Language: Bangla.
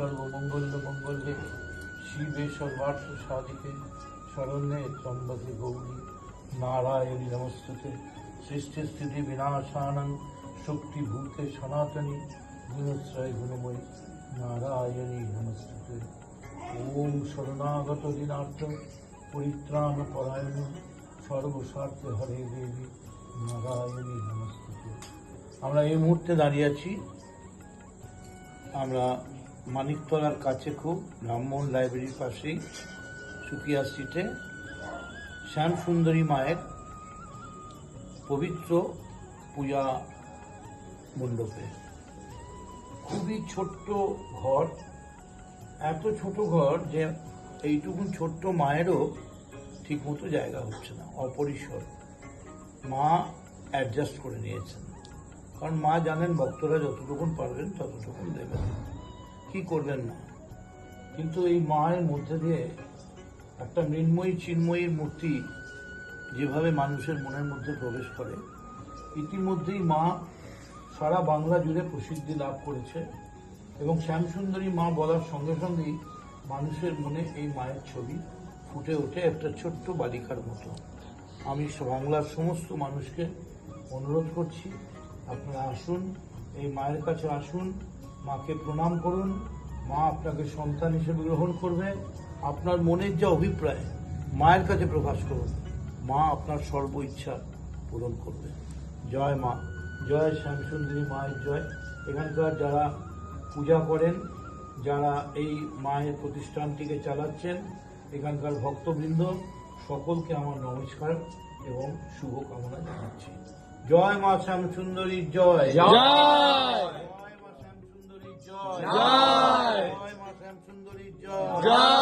সর্বমঙ্গল মঙ্গলে শিবে সর্বার্থ সাধিকে শরণ্যে ত্রম্বকে গৌরী। নারায়ণী নমস্তুতে। সৃষ্টি স্থিতি বিনাশানং, শক্তিভূতে সনাতনী। গুণশ্রয় গুণময়ী। নারায়ণী নমস্তুতে। ওম শরণাগত দিনার্থ, পরিত্রাণ পরায়ণ, সর্বস্বার্থে হরে দেবী। নারায়ণী নমস্তুতে। আমরা এই মুহূর্তে দাঁড়িয়ে আছি। আমরা মানিকতলার কাছে খুব ব্রাহ্মণ লাইব্রেরির পাশেই সুকিয়া স্ট্রিটে শ্যাম সুন্দরী মায়ের পবিত্র পূজা মণ্ডপে। খুবই ছোট্ট ঘর, এত ছোট ঘর যে এইটুকুন ছোট্ট মায়েরও ঠিকমতো জায়গা হচ্ছে না, অপরিসর। মা অ্যাডজাস্ট করে নিয়েছেন। কারণ মা জানেন ভক্তরা যতটুকুন পারবেন ততটুকুন দেবেন। কি করবেন না? কিন্তু এই মায়ের মধ্যে দিয়ে একটা মৃন্ময়ী চিন্ময়ীর মূর্তি যেভাবে মানুষের মনের মধ্যে প্রবেশ করে, ইতিমধ্যেই মা সারা বাংলা জুড়ে প্রসিদ্ধি লাভ করেছে এবং শ্যামসুন্দরী মা বলার সঙ্গে সঙ্গেই মানুষের মনে এই মায়ের ছবি ফুটে ওঠে একটা ছোট্ট বালিকার মতো। আমি বাংলার সমস্ত মানুষকে অনুরোধ করছি, আপনারা আসুন, এই মায়ের কাছে আসুন মাকে প্রণাম করুন। মা আপনাকে সন্তান হিসেবে গ্রহণ করবে। আপনার মনের যা অভিপ্রায়, মায়ের কাছে প্রকাশ করুন। মা আপনার সর্ব ইচ্ছা পূরণ করবে। জয় মা। জয় শ্যামসুন্দরী মায়ের জয়। এখানকার যারা পূজা করেন, যারা এই মায়ের প্রতিষ্ঠানটিকে চালাচ্ছেন, এখানকার ভক্তবৃন্দ, সকলকে আমার নমস্কার এবং শুভকামনা জানাচ্ছি। জয় মা শ্যামসুন্দরীর জয়। জয়। জয়